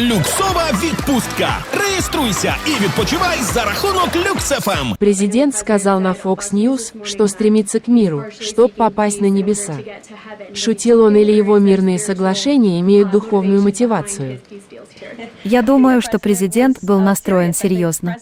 Люксова відпустка. Реєструйся і відпочивай за рахунок Ем. Люксефем. Президент сказал на Fox News, что стремится к миру, чтобы попасть на небеса. Шутил он или его мирные соглашения имеют духовную мотивацию? Я думаю, что президент был настроен серьезно.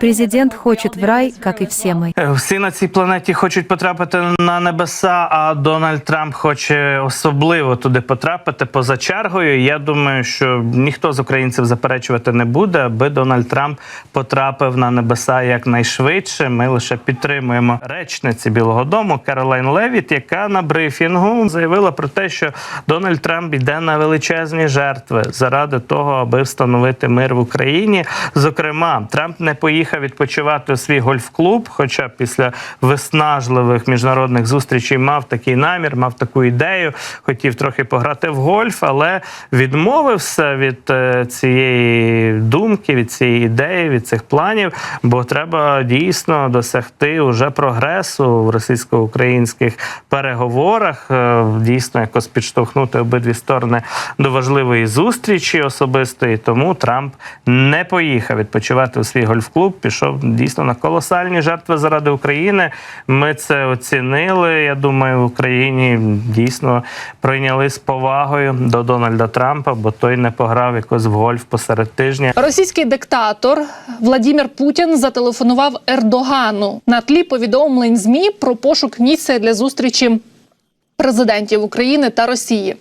Президент хочет в рай, как и все мы. Е, Всі на цій планеті хочуть потрапити на небеса, а Дональд Трамп хоче особливо туди потрапити поза чергою. Я думаю, що ніхто з українців заперечувати не буде, аби Дональд Трамп потрапив на небеса якнайшвидше. Ми лише підтримуємо речниці Білого Дому Каролайн Левіт, яка на брифінгу заявила про те, що Дональд Трамп йде на величезні жертви заради того, аби встановити мир в Україні. Зокрема, Трамп не поїхав відпочивати у свій гольф-клуб, хоча після виснажливих міжнародних зустрічей мав такий намір, мав таку ідею, хотів трохи пограти в гольф, але відмовився від е, цієї думки, від цієї ідеї, від цих планів, бо треба дійсно досягти уже прогресу в російсько-українських переговорах, е, дійсно якось підштовхнути обидві сторони до важливої зустрічі особистої. Тому Трамп не поїхав відпочивати у свій гольф-клуб. Пішов дійсно на колосальні жертви заради України. Ми це оцінили. Я думаю, в Україні дійсно прийняли з повагою до Дональда Трампа, бо той не пограв якось в гольф посеред тижня. Російський диктатор Владімір Путін зателефонував Ердогану на тлі повідомлень ЗМІ про пошук місця для зустрічі президентів України та Росії.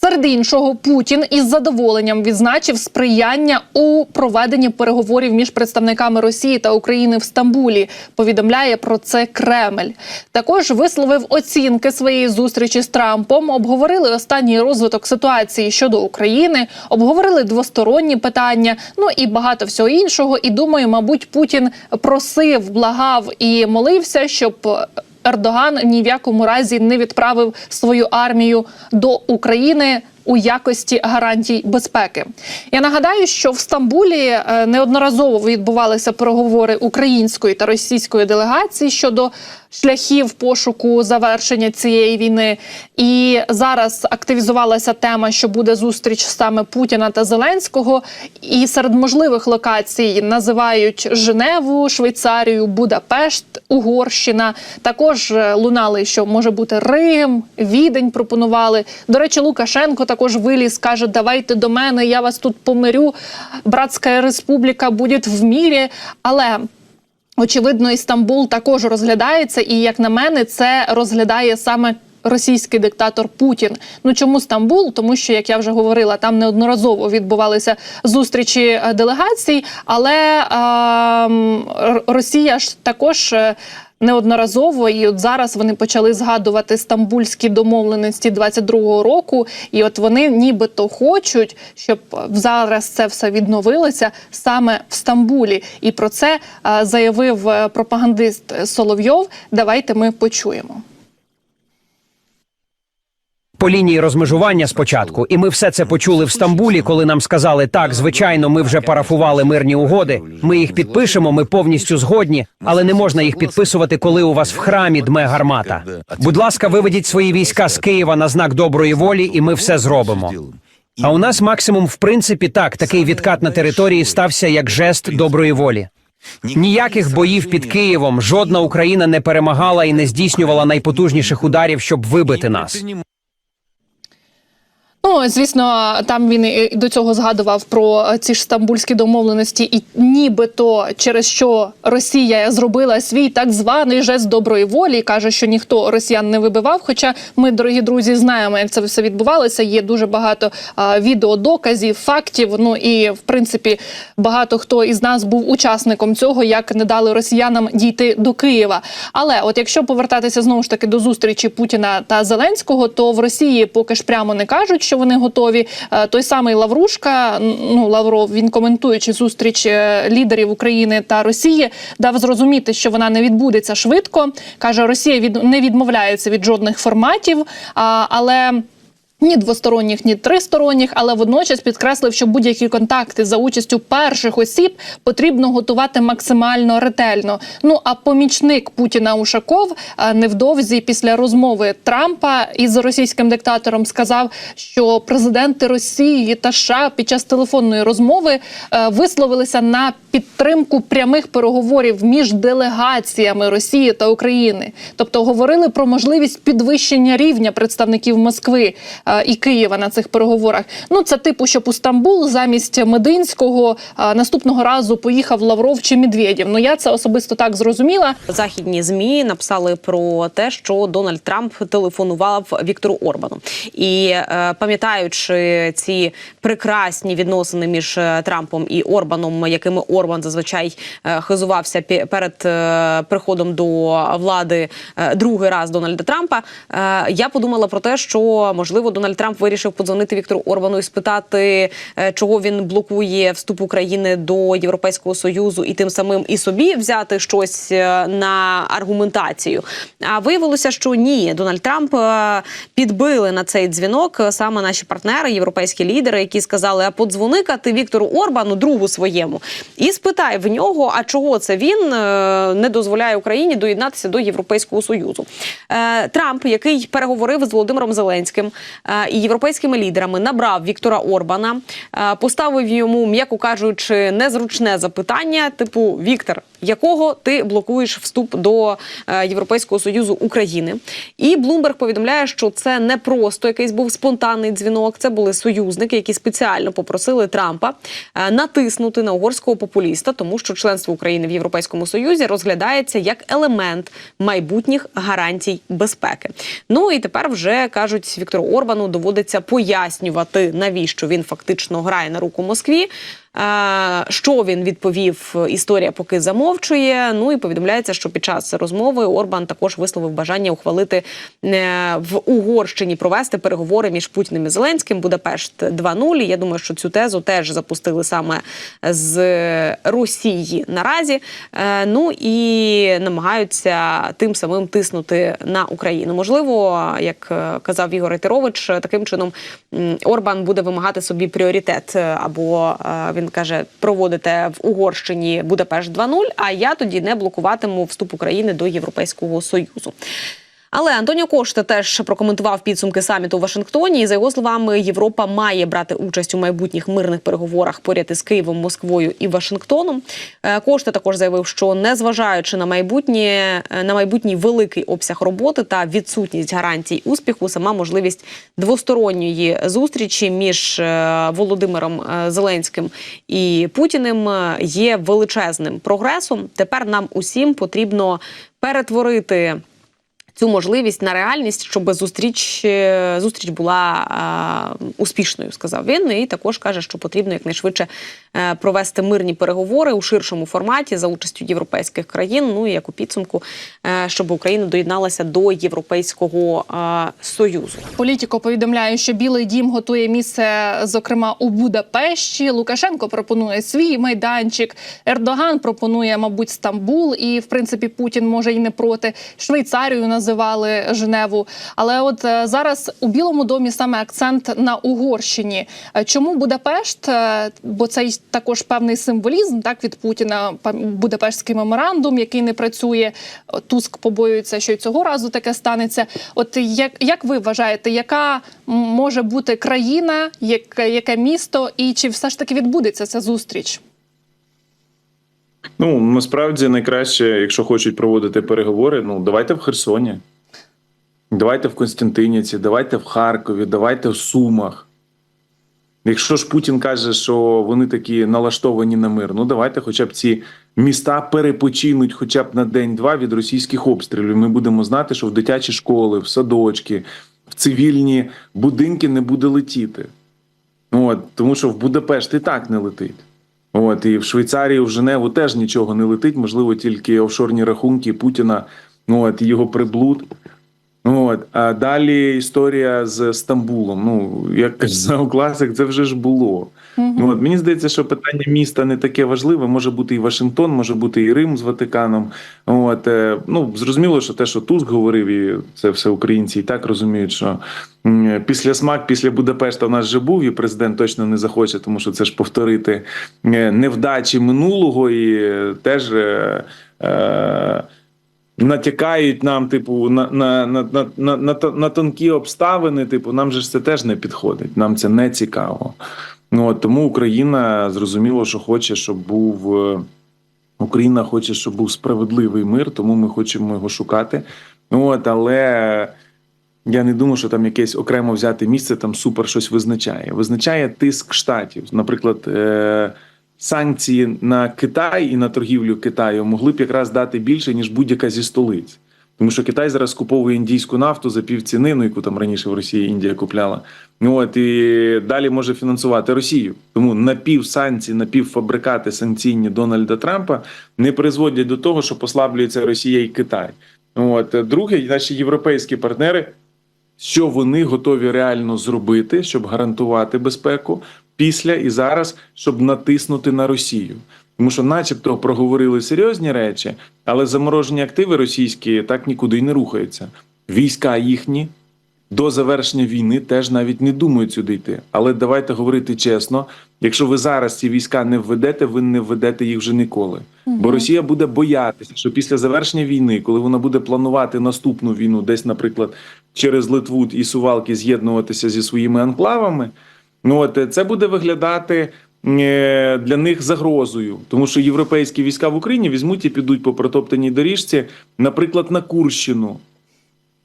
Серед іншого, Путін із задоволенням відзначив сприяння у проведенні переговорів між представниками Росії та України в Стамбулі. Повідомляє про це Кремль. Також висловив оцінки своєї зустрічі з Трампом. Обговорили останній розвиток ситуації щодо України, обговорили двосторонні питання. Ну і багато всього іншого. І думаю, мабуть, Путін просив, благав і молився, щоб. Ердоган ні в якому разі не відправив свою армію до України. У якості гарантій безпеки я нагадаю, що в Стамбулі е, неодноразово відбувалися переговори української та російської делегації щодо шляхів пошуку завершення цієї війни. І зараз активізувалася тема, що буде зустріч саме Путіна та Зеленського. І серед можливих локацій називають Женеву, Швейцарію, Будапешт, Угорщина. Також е, лунали, що може бути Рим, Відень. Пропонували. До речі, Лукашенко також виліз, каже: Давайте до мене, я вас тут помирю. Братська республіка буде в мірі. Але Очевидно, Істамбул також розглядається, і як на мене, це розглядає саме. Російський диктатор Путін. Ну чому Стамбул? Тому що, як я вже говорила, там неодноразово відбувалися зустрічі е, делегацій, але е, Росія ж також. Неодноразово і от зараз вони почали згадувати стамбульські домовленості 22-го року, і от вони нібито хочуть, щоб зараз це все відновилося саме в Стамбулі. І про це е, заявив е, пропагандист Соловйов. Давайте ми почуємо. По лінії розмежування спочатку, і ми все це почули в Стамбулі, коли нам сказали, так, звичайно, ми вже парафували мирні угоди. Ми їх підпишемо, ми повністю згодні, але не можна їх підписувати, коли у вас в храмі дме гармата. Будь ласка, виведіть свої війська з Києва на знак доброї волі, і ми все зробимо. А у нас максимум, в принципі, так, такий відкат на території стався як жест доброї волі. Ніяких боїв під Києвом жодна Україна не перемагала і не здійснювала найпотужніших ударів, щоб вибити нас. Ну, звісно, там він і до цього згадував про е, ці ж стамбульські домовленості, і нібито через що Росія зробила свій так званий жест доброї волі, каже, що ніхто росіян не вибивав. Хоча ми, дорогі друзі, знаємо, як це все відбувалося. Є дуже багато а, відеодоказів, фактів. Ну і в принципі багато хто із нас був учасником цього, як не дали росіянам дійти до Києва. Але от якщо повертатися знову ж таки до зустрічі Путіна та Зеленського, то в Росії поки ж прямо не кажуть, що вони готові. Е, Той самий Лаврушка, ну Лавров, він коментуючи зустріч е, лідерів України та Росії, дав зрозуміти, що вона не відбудеться швидко. каже, Росія від не відмовляється від жодних форматів, але. Ні двосторонніх, ні тристоронніх, але водночас підкреслив, що будь-які контакти за участю перших осіб потрібно готувати максимально ретельно. Ну а помічник Путіна Ушаков е, невдовзі після розмови Трампа із російським диктатором сказав, що президенти Росії та США під час телефонної розмови е, висловилися на підтримку прямих переговорів між делегаціями Росії та України, тобто говорили про можливість підвищення рівня представників Москви е, і Києва на цих переговорах. Ну це типу, щоб у Стамбул замість Мединського е, наступного разу поїхав Лавров чи Медведєв. Ну я це особисто так зрозуміла. Західні змі написали про те, що Дональд Трамп телефонував Віктору Орбану, і е, пам'ятаючи ці прекрасні відносини між е, Трампом і Орбаном, якими Орбан зазвичай е, хизувався перед е, приходом до влади е, другий раз Дональда Трампа. е, я подумала про те, що можливо Дональд Трамп вирішив подзвонити Віктору Орбану і спитати, е, чого він блокує вступ України до Європейського союзу, і тим самим і собі взяти щось е, на аргументацію. А виявилося, що ні, Дональд Трамп е, підбили на цей дзвінок саме наші партнери, європейські лідери, які сказали: а подзвони-ка ти Віктору Орбану, другу своєму, і спитай в нього, а чого це він не дозволяє Україні доєднатися до Європейського союзу. Трамп, який переговорив з Володимиром Зеленським і європейськими лідерами, набрав Віктора Орбана, е, поставив йому, м'яко кажучи, незручне запитання, типу Віктор. Якого ти блокуєш вступ до е, Європейського союзу України? І Блумберг повідомляє, що це не просто якийсь був спонтанний дзвінок. Це були союзники, які спеціально попросили Трампа е, натиснути на угорського популіста, тому що членство України в Європейському Союзі розглядається як елемент майбутніх гарантій безпеки. Ну і тепер вже кажуть Віктору Орбану доводиться пояснювати, навіщо він фактично грає на руку Москві. Що він відповів? Історія поки замовчує. Ну і повідомляється, що під час розмови Орбан також висловив бажання ухвалити е, в Угорщині провести переговори між Путіним і Зеленським. Будапешт 2.0. І Я думаю, що цю тезу теж запустили саме з Росії наразі. Е, Ну і намагаються тим самим тиснути на Україну. Можливо, як е, казав Ігор Ітерович, таким чином Орбан буде вимагати собі пріоритет, або е, він каже, проводите в Угорщині Будапешт 2.0, а я тоді не блокуватиму вступ України до Європейського союзу. Але Антоніо Кошта теж прокоментував підсумки саміту у Вашингтоні. І за його словами, Європа має брати участь у майбутніх мирних переговорах поряд із Києвом, Москвою і Вашингтоном. Е, Кошта також заявив, що незважаючи на майбутнє е, на майбутній великий обсяг роботи та відсутність гарантій успіху, сама можливість двосторонньої зустрічі між е, Володимиром Зеленським і Путіним є величезним прогресом. Тепер нам усім потрібно перетворити цю можливість на реальність, щоб зустріч е, зустріч була е, успішною, сказав він. І також каже, що потрібно якнайшвидше е, провести мирні переговори у ширшому форматі за участю європейських країн. Ну і як у підсумку, е, щоб Україна доєдналася до Європейського е, союзу. Політіко повідомляє, що Білий Дім готує місце, зокрема у Будапешті. Лукашенко пропонує свій майданчик. Ердоган пропонує, мабуть, Стамбул, і в принципі Путін може й не проти. Швейцарію називали Женеву. Але от е, зараз у Білому домі саме акцент на Угорщині. Е, Чому Будапешт? Е, Бо це також певний символізм так від Путіна. Будапештський меморандум, який не працює. Туск побоюється, що й цього разу таке станеться. От як, як ви вважаєте, яка може бути країна, яке, яке місто, і чи все ж таки відбудеться ця зустріч? Ну насправді найкраще, якщо хочуть проводити переговори, ну давайте в Херсоні, давайте в Константинівці, давайте в Харкові, давайте в Сумах. Якщо ж Путін каже, що вони такі налаштовані на мир, ну давайте хоча б ці міста перепочинуть хоча б на день-два від російських обстрілів. Ми будемо знати, що в дитячі школи, в садочки, в цивільні будинки не буде летіти. От, тому що в Будапешт і так не летить. От і в Швейцарії, в Женеву теж нічого не летить, можливо, тільки офшорні рахунки Путіна, ну от його приблуд. От, а далі історія з Стамбулом. Ну, як казав класик, це вже ж було. Ну, от, мені здається, що питання міста не таке важливе. Може бути і Вашингтон, може бути і Рим з Ватиканом. От, е, ну, зрозуміло, що те, що Туск говорив, і це все українці і так розуміють, що після смак, після Будапешта в нас вже був, і президент точно не захоче, тому що це ж повторити е, невдачі минулого і е, теж. Е, Натякають нам, типу, на, на, на, на, на, на тонкі обставини, типу, нам же ж це теж не підходить, нам це не цікаво. Ну, от, тому Україна зрозуміло, що хоче, щоб був е, Україна хоче, щоб був справедливий мир, тому ми хочемо його шукати. Ну, От, але я не думаю, що там якесь окремо взяти місце там супер щось визначає. Визначає тиск штатів. Наприклад, е- санкції на Китай і на торгівлю Китаю могли б якраз дати більше, ніж будь-яка зі столиць. Тому що Китай зараз скуповує індійську нафту за півціни, ну яку там раніше в Росії Індія купляла. Ну от і далі може фінансувати Росію. Тому напівсанкції, напівфабрикати санкційні Дональда Трампа не призводять до того, що послаблюється Росія і Китай. От друге, наші європейські партнери, що вони готові реально зробити, щоб гарантувати безпеку після і зараз, щоб натиснути на Росію. Тому що, начебто, проговорили серйозні речі, але заморожені активи російські так нікуди й не рухаються. Війська їхні до завершення війни теж навіть не думають сюди йти. Але давайте говорити чесно: якщо ви зараз ці війська не введете, ви не введете їх вже ніколи. Бо Росія буде боятися, що після завершення війни, коли вона буде планувати наступну війну, десь, наприклад, через Литву і Сувалки з'єднуватися зі своїми анклавами. Ну от е, це буде виглядати для них загрозою, тому що європейські війська в Україні візьмуть і підуть по протоптаній доріжці, наприклад, на Курщину.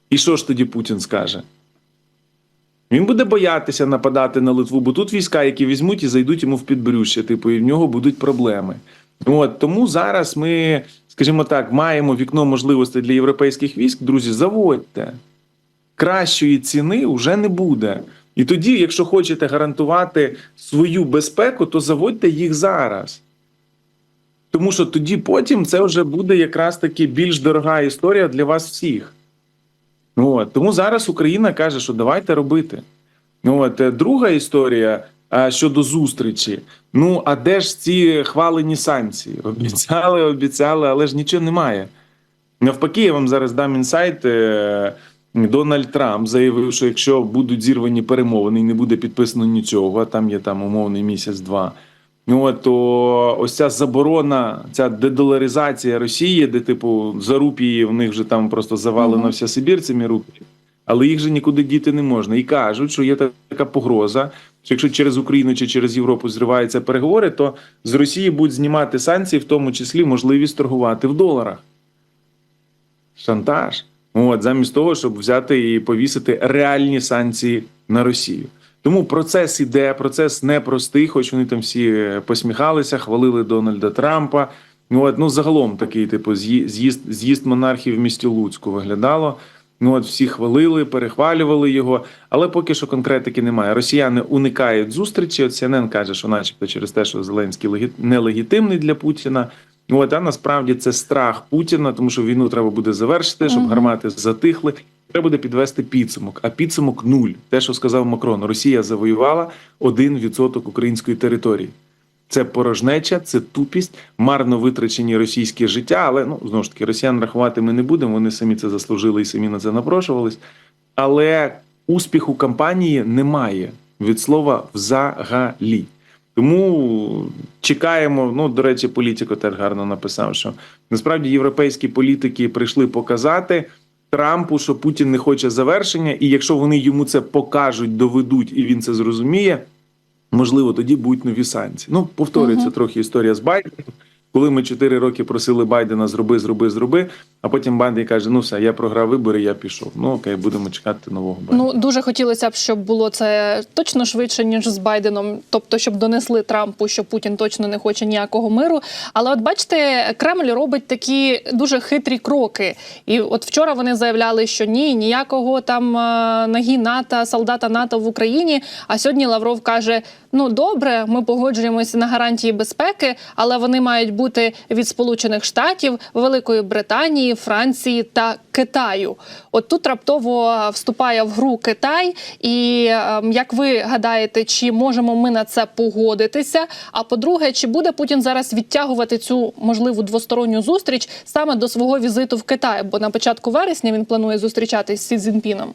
І що ж тоді Путін скаже? Він буде боятися нападати на Литву, бо тут війська, які візьмуть і зайдуть йому в підбрюще, типу, і в нього будуть проблеми. От тому зараз ми, скажімо так, маємо вікно можливостей для європейських військ. Друзі, заводьте кращої ціни вже не буде. І тоді, якщо хочете гарантувати свою безпеку, то заводьте їх зараз. Тому що тоді потім це вже буде якраз таки більш дорога історія для вас всіх. От. Тому зараз Україна каже, що давайте робити. От. е, Друга історія а, щодо зустрічі. Ну, а де ж ці хвалені санкції? Обіцяли, обіцяли, але ж нічого немає. Навпаки, я вам зараз дам інсайт. Дональд Трамп заявив, що якщо будуть зірвані перемовини і не буде підписано нічого, а там є там умовний місяць-два. Ну от то ось ця заборона, ця дедоларизація Росії, де типу за рупії в них вже там просто завалена вся Сибір цими рупії, але їх же нікуди діти не можна. І кажуть, що є така погроза, що якщо через Україну чи через Європу зриваються переговори, то з Росії будуть знімати санкції, в тому числі можливість торгувати в доларах. Шантаж. От, замість того, щоб взяти і повісити реальні санкції на Росію. Тому процес іде, процес непростий, хоч вони там всі е, посміхалися, хвалили Дональда Трампа. Ну, от, ну загалом такий, типу, з'ї- з'їзд, з'їзд монархів в місті Луцьку виглядало. Ну, от всі хвалили, перехвалювали його, але поки що конкретики немає. Росіяни уникають зустрічі. От CNN каже, що, начебто, через те, що Зеленський легі- нелегітимний для Путіна. От, а насправді це страх Путіна, тому що війну треба буде завершити, щоб гармати затихли. Треба буде підвести підсумок. А підсумок нуль. Те, що сказав Макрон, Росія завоювала 1% української території. Це порожнеча, це тупість, марно витрачені російські життя. Але ну знову ж таки, росіян рахувати ми не будемо. Вони самі це заслужили і самі на це напрошувались. Але успіху кампанії немає від слова взагалі. Тому чекаємо. Ну, до речі, політико теж гарно написав, що насправді європейські політики прийшли показати Трампу, що Путін не хоче завершення, і якщо вони йому це покажуть, доведуть, і він це зрозуміє, можливо, тоді будуть нові санкції. Ну, повторюється трохи історія з Байденом. Коли ми чотири роки просили Байдена зроби, зроби, зроби, а потім Байден каже: ну все, я програв вибори, я пішов. Ну окей, будемо чекати нового Байдена. Ну дуже хотілося б, щоб було це точно швидше ніж з Байденом, тобто щоб донесли Трампу, що Путін точно не хоче ніякого миру. Але от бачите, Кремль робить такі дуже хитрі кроки. І от вчора вони заявляли, що ні, ніякого там е, ноги НАТО, солдата НАТО в Україні. А сьогодні Лавров каже: ну добре, ми погоджуємося на гарантії безпеки, але вони мають бути від Сполучених Штатів, Великої Британії, Франції та Китаю. От тут раптово вступає в гру Китай. І ем, як ви гадаєте, чи можемо ми на це погодитися? А по-друге, чи буде Путін зараз відтягувати цю можливу двосторонню зустріч саме до свого візиту в Китай? Бо на початку вересня він планує зустрічатись з Сі Цзіньпіном.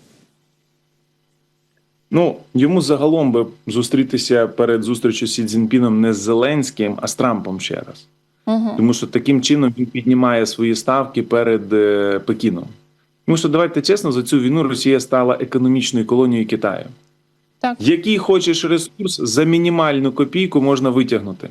Ну, йому загалом би зустрітися перед зустрічю з Сі Цзіньпіном не з Зеленським, а з Трампом ще раз. Угу. Тому що таким чином він піднімає свої ставки перед е, Пекіном. Тому що давайте чесно, за цю війну Росія стала економічною колонією Китаю. Так. Який хочеш ресурс за мінімальну копійку можна витягнути.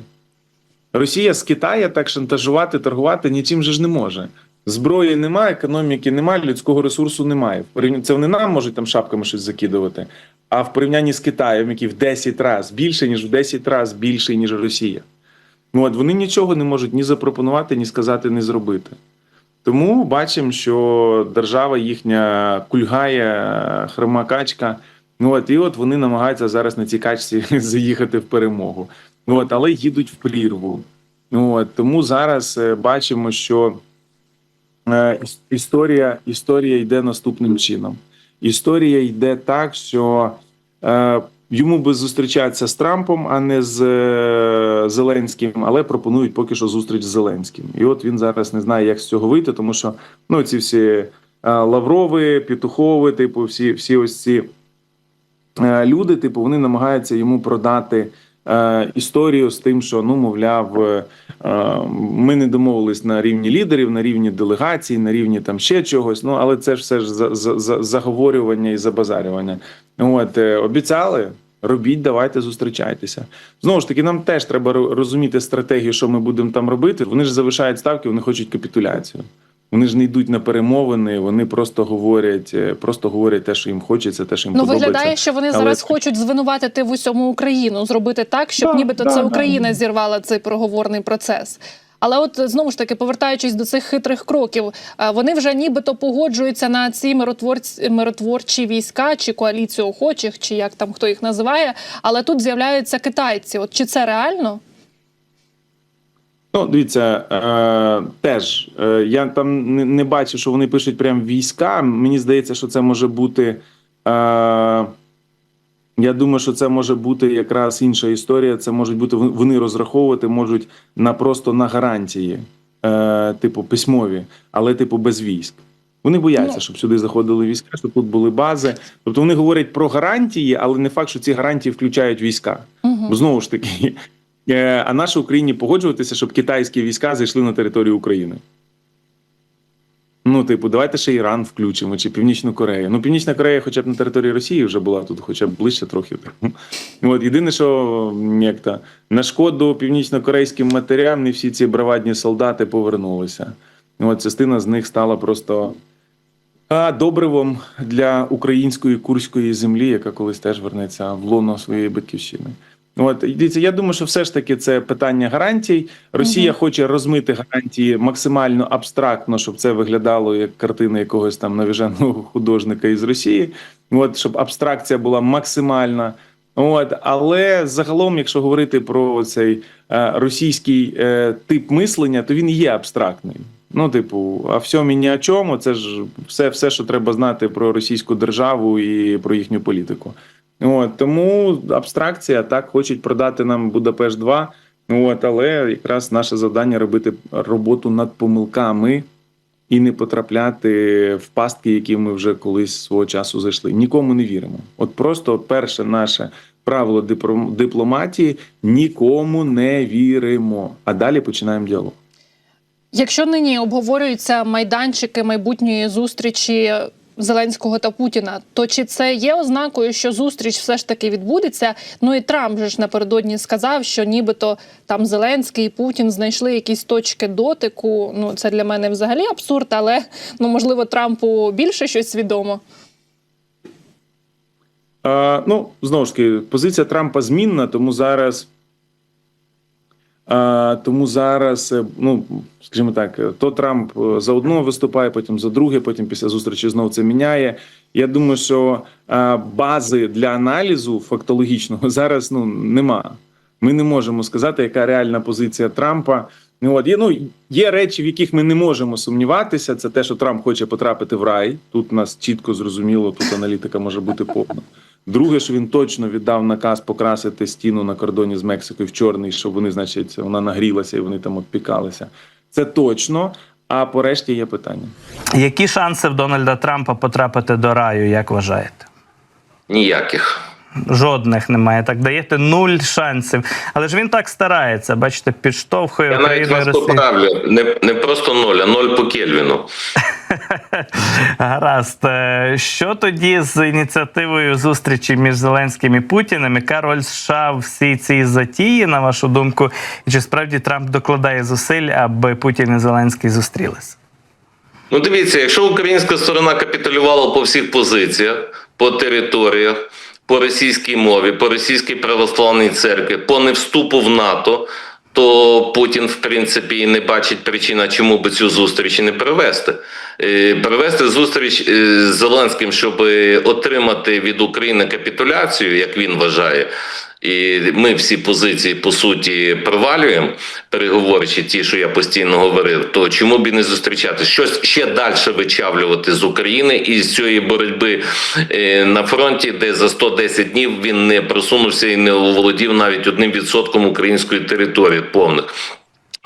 Росія з Китая так шантажувати, торгувати нічим же ж не може. Зброї немає, економіки немає, людського ресурсу немає. Це вони нам можуть там шапками щось закидувати. А в порівнянні з Китаєм, який в 10 разів більше, ніж в 10 разів більший, ніж Росія. Ну, От вони нічого не можуть ні запропонувати, ні сказати, ні зробити. Тому бачимо, що держава їхня кульгає, хрома качка. Ну от і от вони намагаються зараз на цій качці заїхати в перемогу. Ну от, але їдуть в прірву. Ну от тому зараз е, бачимо, що е, історія, історія йде наступним чином. Історія йде так, що е, йому би зустрічатися з Трампом, а не з е, Зеленським, але пропонують поки що зустріч з Зеленським. І от він зараз не знає, як з цього вийти, тому що ну ці всі е, Лаврови, Пітухови, типу, всі, всі ось ці е, люди, типу, вони намагаються йому продати. Е, Історію з тим, що ну мовляв, е, ми не домовились на рівні лідерів, на рівні делегацій, на рівні там ще чогось. Ну але це ж все ж за, за, за заговорювання і забазарювання. От е, обіцяли. Робіть, давайте зустрічайтеся. Знову ж таки, нам теж треба розуміти стратегію, що ми будемо там робити. Вони ж завишають ставки, вони хочуть капітуляцію. Вони ж не йдуть на перемовини, вони просто говорять, е, просто говорять те, що їм хочеться, те, що їм Ну подобається. виглядає, що вони Але- зараз хочуть звинуватити в усьому Україну, зробити так, щоб Да, нібито да, це да. Україна зірвала цей переговорний процес. Але от знову ж таки, повертаючись до цих хитрих кроків, е, вони вже нібито погоджуються на ці миротворці, миротворчі війська чи коаліцію охочих, чи як там хто їх називає. Але тут з'являються китайці. От чи це реально? Ну, дивіться, е, теж е, я там не, не бачу, що вони пишуть прям війська. Мені здається, що це може бути. Е, я думаю, що це може бути якраз інша історія. Це можуть бути вони розраховувати можуть на просто на гарантії, е, типу письмові, але типу без військ. Вони бояться, Ну. щоб сюди заходили війська, щоб тут були бази. Тобто вони говорять про гарантії, але не факт, що ці гарантії включають війська. Угу. Бо знову ж таки, а нашій Україні погоджуватися, щоб китайські війська зайшли на територію України. Ну, типу, давайте ще Іран включимо чи Північну Корею. Ну, Північна Корея, хоча б на території Росії вже була тут, хоча б ближче трохи. От єдине, що як то, на шкоду північно-корейським матерям не всі ці бравадні солдати повернулися. От частина з них стала просто добривом для української курської землі, яка колись теж вернеться в лоно своєї батьківщини. От дивіться, я думаю, що все ж таки це питання гарантій. Росія хоче розмити гарантії максимально абстрактно, щоб це виглядало як картина якогось там навіженого художника із Росії. От щоб абстракція була максимальна. От, але загалом, якщо говорити про цей е, російський е, тип мислення, то він є абстрактний. Ну, типу, а всьому ні о чому. Це ж все, все, що треба знати про російську державу і про їхню політику. От тому абстракція так хочуть продати нам Будапешт 2 От, але якраз наше завдання робити роботу над помилками і не потрапляти в пастки, які ми вже колись свого часу зайшли. Нікому не віримо. От просто перше наше правило дипломатії нікому не віримо. А далі починаємо діалог. Якщо нині обговорюються майданчики майбутньої зустрічі Зеленського та Путіна, то чи це є ознакою, що зустріч все ж таки відбудеться? Ну і Трамп же ж напередодні сказав, що нібито там Зеленський і Путін знайшли якісь точки дотику. Ну це для мене взагалі абсурд, але ну можливо Трампу більше щось відомо. Е, ну, знову ж таки, позиція Трампа змінна, тому зараз. Тому зараз, е, ну скажімо так, е, то Трамп е, за одного виступає, потім за друге, потім після зустрічі знову це міняє. Я думаю, що бази для аналізу фактологічного зараз ну нема. Ми не можемо сказати, яка реальна позиція Трампа. Ну от є ну є речі, в яких ми не можемо сумніватися. Це те, що Трамп хоче потрапити в рай. Тут нас чітко зрозуміло, тут аналітика може бути повна. Друге, що він точно віддав наказ покрасити стіну на кордоні з Мексикою в чорний, щоб вони, значить, вона нагрілася і вони там обпікалися. Це точно. А по решті є питання. Які шанси в Дональда Трампа потрапити до раю, як вважаєте? Ніяких. Жодних немає. Так даєте нуль шансів. Але ж він так старається, бачите, підштовхує Я навіть Україну і вас Росію. поправлю. Не, не просто ноль, а ноль по Кельвіну. Гаразд. Е, Що тоді з ініціативою зустрічі між Зеленським і Путіним? Яка роль США в всій цій затії, на вашу думку? І чи справді Трамп докладає зусиль, аби Путін і Зеленський зустрілися? Ну, дивіться, якщо українська сторона капітулювала по всіх позиціях, по територіях, по російській мові, по російській православній церкві, по невступу в НАТО, то Путін, в принципі, і не бачить причини, чому би цю зустріч не перевести. Е, Перевести зустріч е, з Зеленським, щоб отримати від України капітуляцію, як він вважає. І ми всі позиції по суті провалюємо, переговоричі, ті, що я постійно говорив, то чому б і не зустрічати? Щось ще далі вичавлювати з України і з цієї боротьби е, на фронті, де за 110 днів він не просунувся і не оволодів навіть одним відсотком української території повних.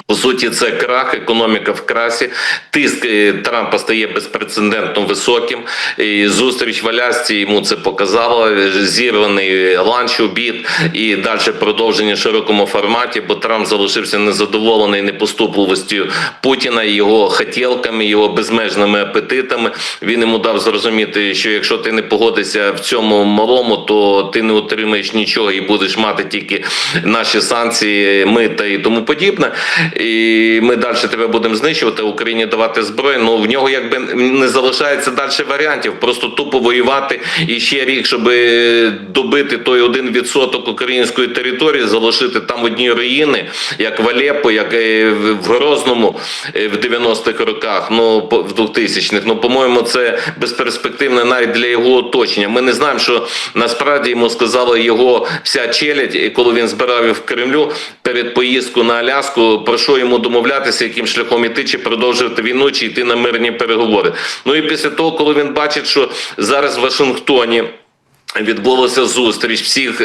По суті, це крах, економіка в красі. Тиск е, Трампа стає безпрецедентно високим. І зустріч в Алясці йому це показало. Зірваний ланч обід і далі продовження в широкому форматі, бо Трамп залишився незадоволений непоступливістю Путіна, його хотілками, його безмежними апетитами. Він йому дав зрозуміти, що якщо ти не погодишся в цьому малому, то ти не отримаєш нічого і будеш мати тільки наші санкції, мита і тому подібне. І ми далі тебе будемо знищувати, Україні давати зброю. Ну в нього якби не залишається далі варіантів. Просто тупо воювати і ще рік, щоб добити той один відсоток української території, залишити там одні руїни, як в Алеппо, як е, в Грозному е, в 90-х роках, ну в 2000-х. Ну, по-моєму, це безперспективно навіть для його оточення. Ми не знаємо, що насправді йому сказала його вся челядь, коли він збирав в Кремлю перед поїздкою на Аляску, про що йому домовлятися, яким шляхом іти, чи продовжувати війну, чи йти на мирні переговори. Ну і після того, коли він бачить, що зараз в Вашингтоні. Відбулася зустріч всіх е,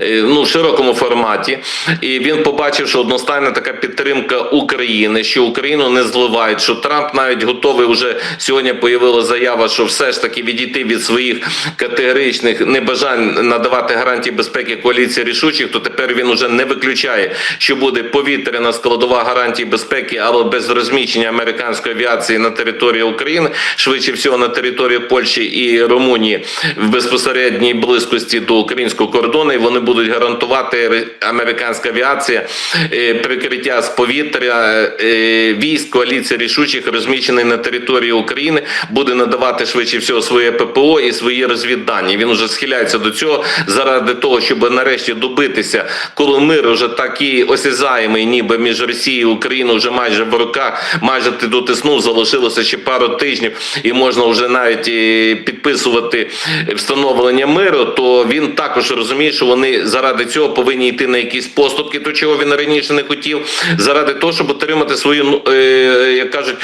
е, ну, в широкому форматі, і він побачив, що одностайна така підтримка України, що Україну не зливають, що Трамп навіть готовий вже сьогодні появила заява, що все ж таки відійти від своїх категоричних небажань надавати гарантії безпеки коаліції рішучих, то тепер він уже не виключає, що буде повітряна складова гарантії безпеки, але без розміщення американської авіації на території України, швидше всього на території Польщі і Румунії в безпосередній близькості до українського кордону. І вони будуть гарантувати американська авіація е, прикриття з повітря е, військ коаліції рішучих розміщений на території України, буде надавати швидше всього своє ППО і свої розвіддані. Він уже схиляється до цього заради того, щоб нарешті добитися, коли мир вже такий осязаємий, ніби між Росією і Україною вже майже в руках, майже ти дотиснув, залишилося ще пару тижнів, і можна вже навіть е, підписувати встановлення миру. То він також розуміє, що вони заради цього повинні йти на якісь поступки, то чого він раніше не хотів, заради того, щоб отримати свою, ну, е, як кажуть,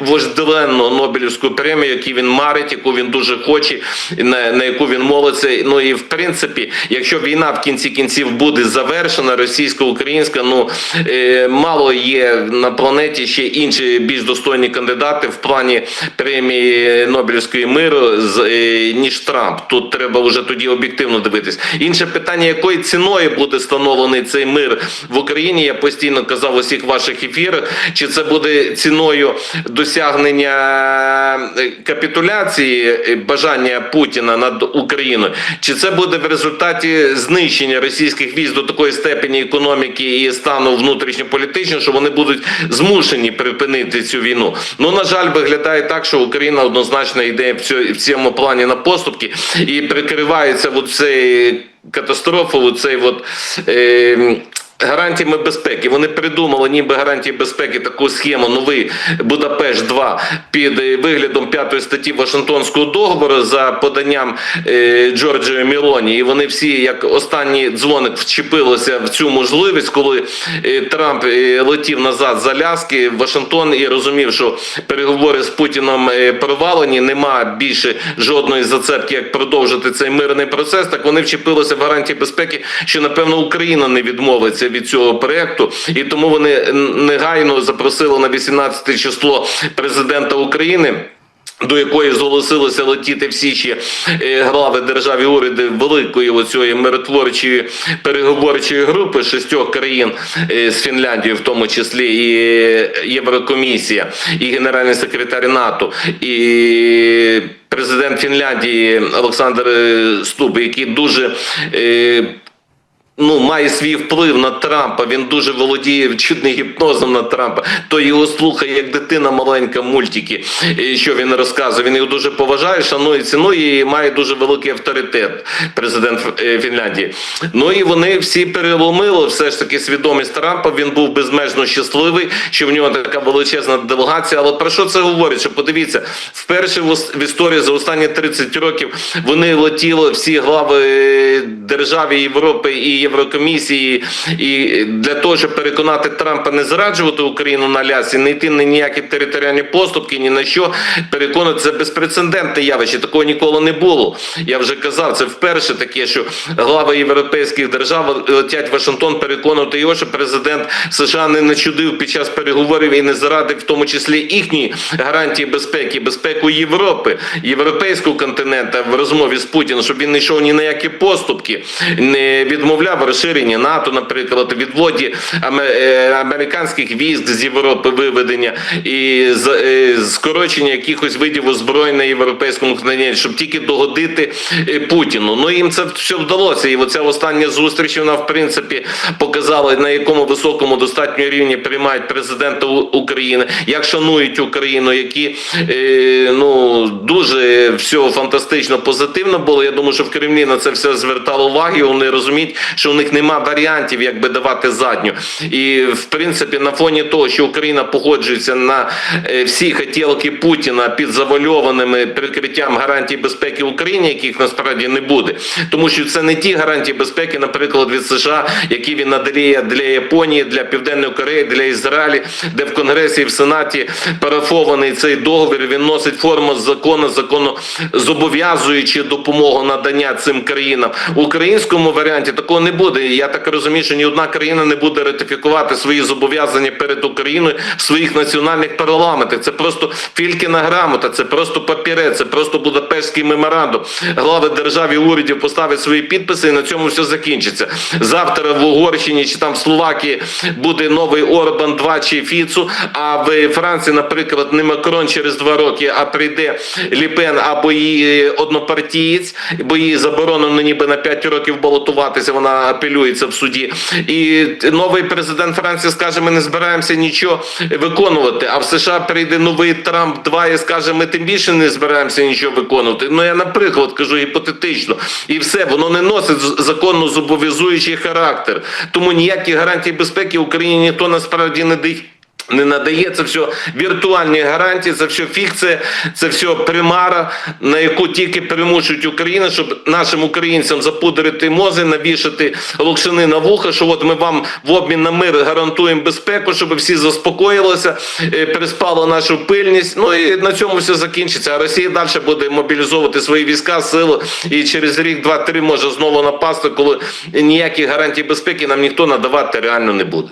вожделенну Нобелівську премію, яку він марить, яку він дуже хоче, на, на яку він молиться. Ну і в принципі, якщо війна в кінці кінців буде завершена, російсько-українська, ну е, мало є на планеті ще інші більш достойні кандидати в плані премії Нобелівської миру е, ніж Трамп. Тут треба вже тоді об'єктивно дивитись. Інше питання, якою ціною буде встановлений цей мир в Україні? Я постійно казав у всіх ваших ефірах, чи це буде ціною досягнення е, капітуляції е, бажання Путіна над Україною, чи це буде в результаті знищення російських військ до такої степені економіки і стану внутрішньополітичного, що вони будуть змушені припинити цю війну? Ну на жаль, виглядає так, що Україна однозначно йде в цьому, плані на поступки і прикривається в цей катастрофу, в цей от. Е, гарантіями безпеки. Вони придумали ніби гарантії безпеки таку схему новий Будапешт 2 під е, виглядом п'ятої статті Вашингтонського договору за поданням е, Джорджої Мілоні. І вони всі, як останній дзвоник, вчепилися в цю можливість, коли е, Трамп е, летів назад з Аляски в Вашингтон і розумів, що переговори з Путіном е, провалені, нема більше жодної зацепки, як продовжити цей мирний процес. Так вони вчепилися в гарантії безпеки, що напевно Україна не відмовиться від цього проекту, і тому вони негайно запросили на 18 число президента України. До якої зголосилися летіти всі ще е, глави держав і уряди великої оцієї миротворчої переговорчої групи шістьох країн е, з Фінляндією, в тому числі і Єврокомісія, і генеральний секретар НАТО, і президент Фінляндії Олександр е, Ступ, який дуже ну, має свій вплив на Трампа, він дуже володіє чуть гіпнозом на Трампа, то його слухає як дитина маленька мультики, що він розказує. Він його дуже поважає, шанує, цінує і має дуже великий авторитет, президент е, Фінляндії. Ну і вони всі переломили все ж таки свідомість Трампа. Він був безмежно щасливий, що в нього така величезна делегація. Але про що це говорить? Що подивіться, вперше в історії за останні 30 років вони летіли всі глави держав і Європи і Єврокомісії, і для того, щоб переконати Трампа не зраджувати Україну на лясі, не йти на ніякі територіальні поступки, ні на що переконати це безпрецедентне явище. Такого ніколи не було. Я вже казав, це вперше таке, що глави європейських держав летять в Вашингтон переконувати його, що президент США не начудив під час переговорів і не зарадив в тому числі їхні гарантії безпеки, безпеку Європи, європейського континента в розмові з Путіним, щоб він не йшов ні на які поступки, не відмовляв розширенні НАТО, наприклад, відводі е, американських військ з Європи виведення і е, скорочення якихось видів озброєнь європейському континенті, щоб тільки догодити е, Путіну. Ну їм це все вдалося. І оця остання зустріч вона в принципі показала на якому високому достатньо рівні приймають президента України, як шанують Україну, які ну дуже все фантастично позитивно було. Я думаю, що в Кремлі на це все звертало увагу. Вони розуміють, що у них нема варіантів, як би давати задню. І в принципі, на фоні того, що Україна погоджується на е, всі хотілки Путіна під завальованими прикриттям гарантій безпеки Україні, яких насправді не буде, тому що це не ті гарантії безпеки, наприклад, від США, які він надає для Японії, для Південної Кореї, для Ізраїлю, де в Конгресі і в Сенаті парафований цей договір. Він носить форму закону, закону зобов'язуючи допомогу надання цим країнам. В українському варіанті такого не буде. Я так розумію, що ні одна країна не буде ратифікувати свої зобов'язання перед Україною в своїх національних парламентах. Це просто фількіна грамота, це просто папірець, це просто Будапештський меморандум. Глави держав і урядів поставять свої підписи, і на цьому все закінчиться. Завтра в Угорщині чи там в Словакії буде новий Орбан 2 чи Фіцу. А в Франції, наприклад, не Макрон через два роки, а прийде Ліпен або її однопартієць, бо її заборонено ніби на 5 років балотуватися. Вона апелюється в суді. І новий президент Франції скаже: ми не збираємося нічого виконувати. А в США прийде новий Трамп 2 і скаже, ми тим більше не збираємося нічого виконувати. Ну я, наприклад, кажу гіпотетично, і все воно не носить законно зобов'язуючий характер. Тому ніякі гарантії безпеки Україні ніхто насправді не дає. Не надає це все віртуальні гарантії, це все фікція, це все примара, на яку тільки примушують Україну, щоб нашим українцям запудрити мози, навішати локшини на вуха, що от ми вам в обмін на мир гарантуємо безпеку, щоб всі заспокоїлися, е, нашу пильність. Ну і на цьому все закінчиться. А Росія далі буде мобілізовувати свої війська, сили, і через рік, два-три може знову напасти, коли ніяких гарантій безпеки нам ніхто надавати реально не буде.